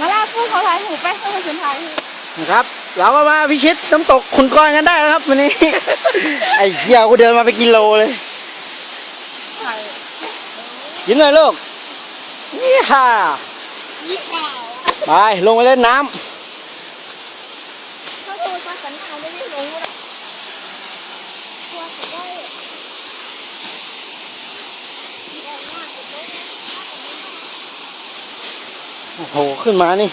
มาลาพูดเขาถ่ายหูไปเขาเป็นคนถ่ายหูนะครับ เราก็มาพิชิตน้ำตกขุนก้อยกันได้แล้วครับวันนี้ ไอ้เหี้ยกูเดินมาไปนกิโลเลยถ่ายยิ้มหน่อยลูกนี่ค่ะยี่ข่าวไปลงไปเล่นน้ำ เขาโทรมาสัญญาไม่ได้รู้นะกลัวเขาได้ใหญ่มากเลย โอ้โห ขึ้นมานี่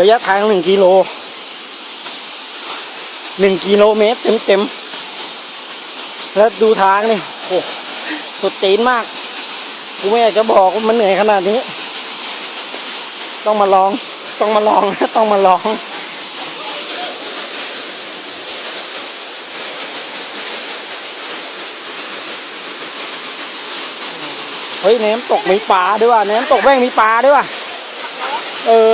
ระยะทางหนึ่งกิโลหนึ่งกิโลเมตรเต็มเต็มๆแล้วดูทางนี่โอ้โหสุดตีนมาก กูไม่อยากจะบอกว่ามันเหนื่อยขนาดนี้ ต้องมาลอง ต้องมาลอง ต้องมาลองเฮ้ยน้ำตกมีปลาด้วยว่ะในน้ำตกแม่งมีปลาด้วยว่ะ เออ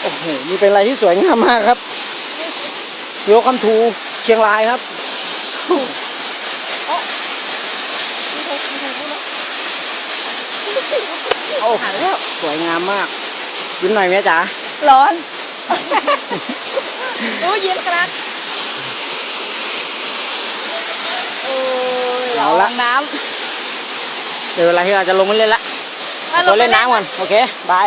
โอ้โหนี่เป็นอะไรที่สวยงามมากครับเวลคัมทูเชียงรายครับโอ้โหสวยงามมาก ยิ้มหน่อยแม่จ๋าร้อนโอ้ยเย็นกระดโอ้ยเอาละน้เดี๋ยวเวลาที่เราจะลงมาเล่นละำตัวเล่นน้